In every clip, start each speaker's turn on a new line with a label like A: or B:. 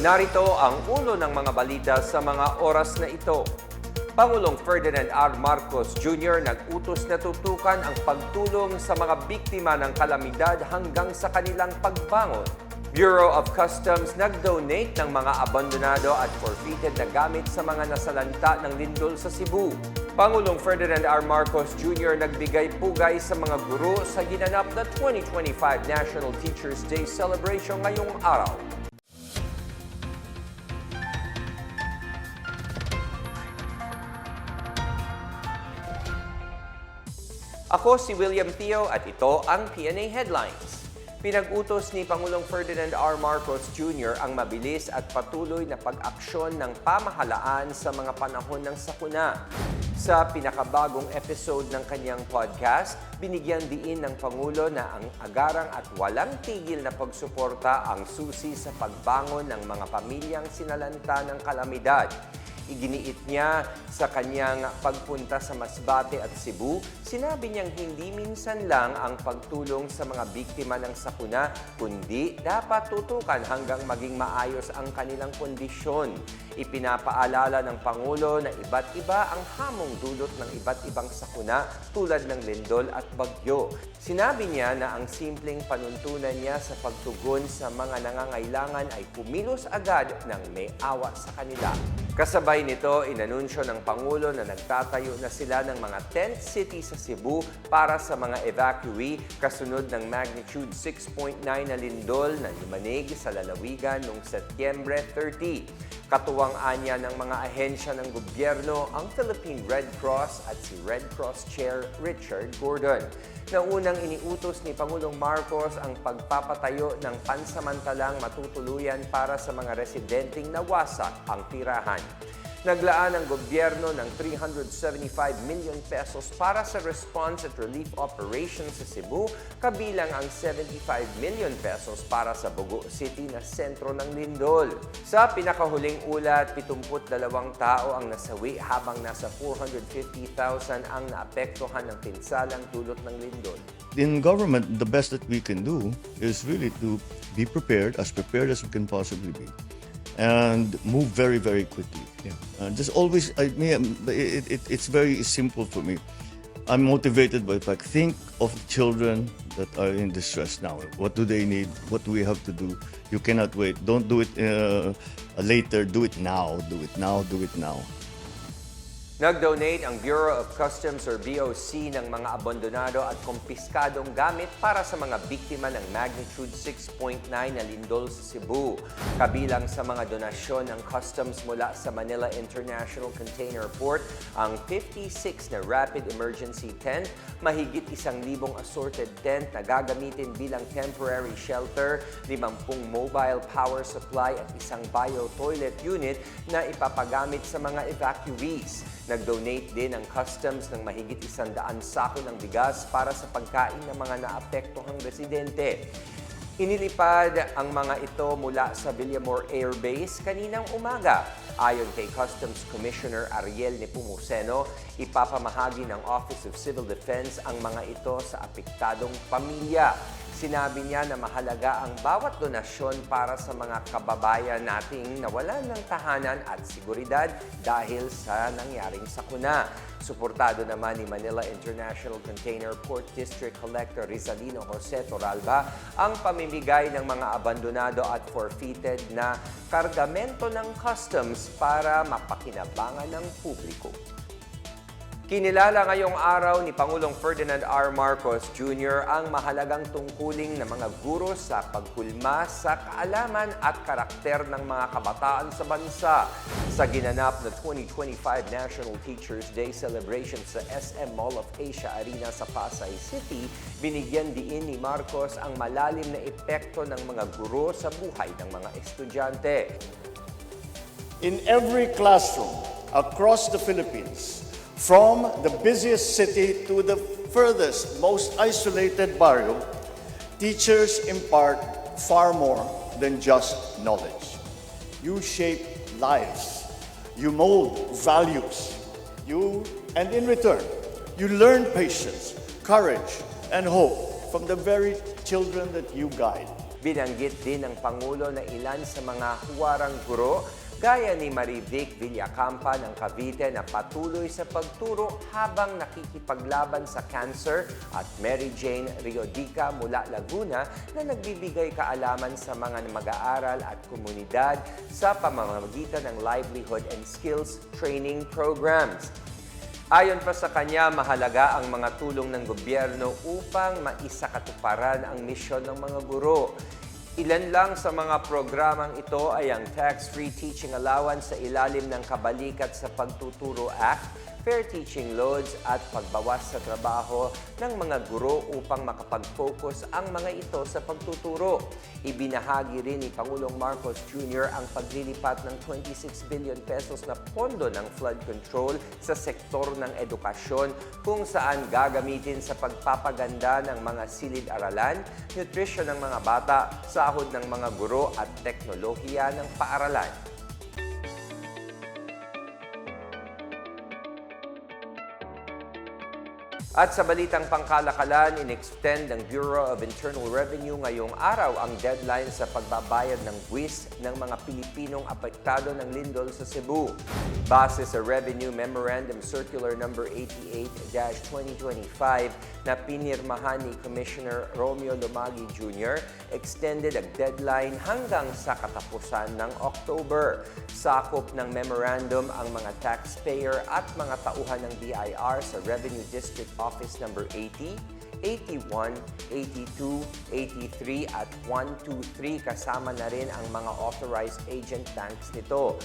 A: Narito ang ulo ng mga balita sa mga oras na ito. Pangulong Ferdinand R. Marcos Jr. nag-utos na tutukan ang pagtulong sa mga biktima ng kalamidad hanggang sa kanilang pagbangon. Bureau of Customs nag-donate ng mga abandonado at forfeited na gamit sa mga nasalanta ng lindol sa Cebu. Pangulong Ferdinand R. Marcos Jr. nagbigay pugay sa mga guro sa ginanap na 2025 National Teachers Day celebration ngayong araw. Ako si William Teo at ito ang PNA Headlines. Pinag-utos ni Pangulong Ferdinand R. Marcos Jr. ang mabilis at patuloy na pag-aksyon ng pamahalaan sa mga panahon ng sakuna. Sa pinakabagong episode ng kanyang podcast, binigyan diin ng Pangulo na ang agarang at walang tigil na pagsuporta ang susi sa pagbangon ng mga pamilyang sinalanta ng kalamidad. Iginiit niya sa kanyang pagpunta sa Masbate at Cebu, sinabi niyang hindi minsan lang ang pagtulong sa mga biktima ng sakuna, kundi dapat tutukan hanggang maging maayos ang kanilang kondisyon. Ipinapaalala ng Pangulo na iba't iba ang hamong dulot ng iba't ibang sakuna tulad ng lindol at bagyo. Sinabi niya na ang simpleng panuntunan niya sa pagtugon sa mga nangangailangan ay kumilos agad ng may awa sa kanila. Kasabay nito, inanunsyo ng Pangulo na nagtatayo na sila ng mga tent city sa Cebu para sa mga evacuee kasunod ng magnitude 6.9 na lindol na lumanig sa lalawigan noong Setyembre 30. Katuwang anya ng mga ahensya ng gobyerno ang Philippine Red Cross at si Red Cross Chair Richard Gordon. Naunang iniutos ni Pangulong Marcos ang pagpapatayo ng pansamantalang matutuluyan para sa mga residenteng nawasak ang tirahan. Naglaan ang gobyerno ng 375 million pesos para sa response at relief operations sa Cebu, kabilang ang 75 million pesos para sa Bogo City na sentro ng lindol. Sa pinakahuling ulat, 72 tao ang nasawi habang nasa 450,000 ang naapektuhan ng pinsalang dulot ng lindol.
B: in government, the best that we can do is really to be prepared, as prepared as we can possibly be, and move very, very quickly. Uh, just always, I mean, it, it, it's very simple for me. I'm motivated by the fact, think of children that are in distress now. What do they need? What do we have to do? You cannot wait. Don't do it uh, later. Do it now. Do it now. Do it now.
A: Nag-donate ang Bureau of Customs or BOC ng mga abandonado at kumpiskadong gamit para sa mga biktima ng magnitude 6.9 na lindol sa Cebu. Kabilang sa mga donasyon ng customs mula sa Manila International Container Port ang 56 na rapid emergency tent, mahigit isang libong assorted tent na gagamitin bilang temporary shelter, 50 mobile power supply at isang bio-toilet unit na ipapagamit sa mga evacuees. Nag-donate din ang customs ng mahigit isang daan sako ng bigas para sa pagkain ng mga naapektuhang residente. Inilipad ang mga ito mula sa Villamor Air Base kaninang umaga. Ayon kay Customs Commissioner Ariel Nepomuceno, ipapamahagi ng Office of Civil Defense ang mga ito sa apektadong pamilya. Sinabi niya na mahalaga ang bawat donasyon para sa mga kababayan nating nawalan ng tahanan at seguridad dahil sa nangyaring sakuna. Suportado naman ni Manila International Container Port District Collector Rizalino Jose Toralba ang pamimigay ng mga abandonado at forfeited na kargamento ng customs para mapakinabangan ng publiko. Kinilala ngayong araw ni Pangulong Ferdinand R. Marcos Jr. ang mahalagang tungkuling ng mga guro sa pagkulma sa kaalaman at karakter ng mga kabataan sa bansa. Sa ginanap na 2025 National Teachers Day celebration sa SM Mall of Asia Arena sa Pasay City, binigyan diin ni Marcos ang malalim na epekto ng mga guro sa buhay ng mga estudyante.
C: in every classroom across the Philippines, from the busiest city to the furthest, most isolated barrio, teachers impart far more than just knowledge. You shape lives, you mold values, you, and in return, you learn patience, courage, and hope from the very children that you guide.
A: Binanggit din ng Pangulo na ilan sa mga huwarang guro gaya ni Marivic Villacampa ng Cavite na patuloy sa pagturo habang nakikipaglaban sa cancer at Mary Jane Riodica mula Laguna na nagbibigay kaalaman sa mga mag-aaral at komunidad sa pamamagitan ng livelihood and skills training programs. Ayon pa sa kanya, mahalaga ang mga tulong ng gobyerno upang maisakatuparan ang misyon ng mga guro. Ilan lang sa mga programang ito ay ang Tax-Free Teaching Allowance sa ilalim ng Kabalikat sa Pagtuturo Act, Fair Teaching Loads at pagbawas sa trabaho ng mga guro upang makapag-focus ang mga ito sa pagtuturo. Ibinahagi rin ni Pangulong Marcos Jr. ang paglilipat ng 26 billion pesos na pondo ng flood control sa sektor ng edukasyon kung saan gagamitin sa pagpapaganda ng mga silid-aralan, nutrisyon ng mga bata, sahod ng mga guro at teknolohiya ng paaralan. At sa balitang pangkalakalan, in-extend ng Bureau of Internal Revenue ngayong araw ang deadline sa pagbabayad ng buwis ng mga Pilipinong apektado ng lindol sa Cebu. Base sa Revenue Memorandum Circular No. 88-2025 na pinirmahan ni Commissioner Romeo Lumagi Jr., extended ang deadline hanggang sa katapusan ng October. Sakop ng memorandum ang mga taxpayer at mga tauhan ng BIR sa Revenue District Office number 80, 81, 82, 83 at 123 kasama na rin ang mga authorized agent banks nito.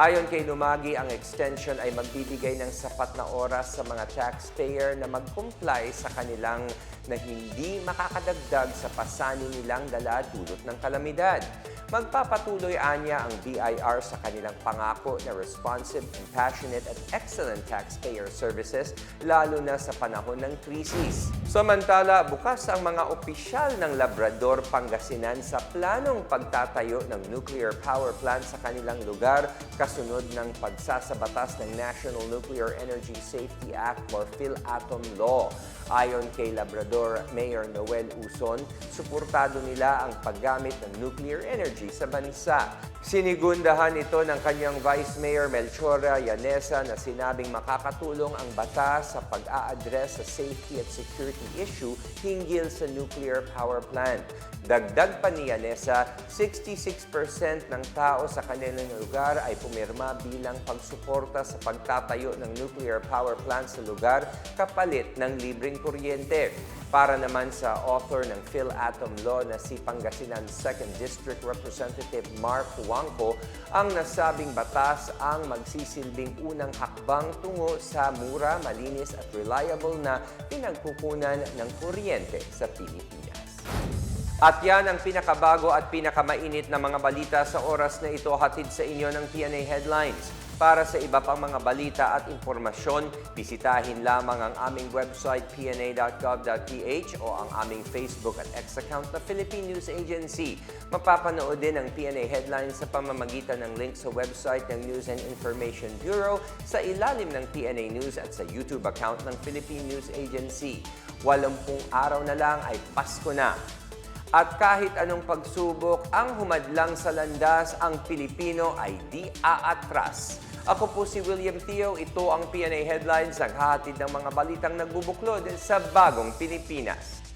A: Ayon kay Lumagi, ang extension ay magbibigay ng sapat na oras sa mga taxpayer na mag-comply sa kanilang na hindi makakadagdag sa pasanin nilang dala dulot ng kalamidad. Magpapatuloy anya ang BIR sa kanilang pangako na responsive, compassionate at excellent taxpayer services lalo na sa panahon ng krisis. Samantala, bukas ang mga opisyal ng Labrador, Pangasinan sa planong pagtatayo ng nuclear power plant sa kanilang lugar kasunod ng pagsasabatas ng National Nuclear Energy Safety Act or PhilAtom Law. Ayon kay Labrador Mayor Noel Uson, suportado nila ang paggamit ng nuclear energy sa bansa. Sinigundahan ito ng kanyang Vice Mayor Melchora Yanesa na sinabing makakatulong ang batas sa pag-a-address sa safety at security issue hinggil sa nuclear power plant. Dagdag pa ni Yanesa, 66% ng tao sa kanilang lugar ay pumirma bilang pagsuporta sa pagtatayo ng nuclear power plant sa lugar kapalit ng libreng kuryente. Para naman sa author ng PhilAtom Law na si Pangasinan 2nd District Representative Mark Huangco, ang nasabing batas ang magsisilbing unang hakbang tungo sa mura, malinis at reliable na pinagkukunan ng kuryente sa Pilipinas. At yan ang pinakabago at pinakamainit na mga balita sa oras na ito hatid sa inyo ng PNA Headlines. Para sa iba pang mga balita at impormasyon, bisitahin lamang ang aming website pna.gov.ph o ang aming Facebook at X account na Philippine News Agency. Mapapanood din ang PNA Headlines sa pamamagitan ng link sa website ng News and Information Bureau sa ilalim ng PNA News at sa YouTube account ng Philippine News Agency. Walampung araw na lang ay Pasko na. At kahit anong pagsubok ang humadlang sa landas, ang Pilipino ay di aatras. Ako po si William Theo, ito ang PNA Headlines, naghahatid ng mga balitang nagbubuklod sa bagong Pilipinas.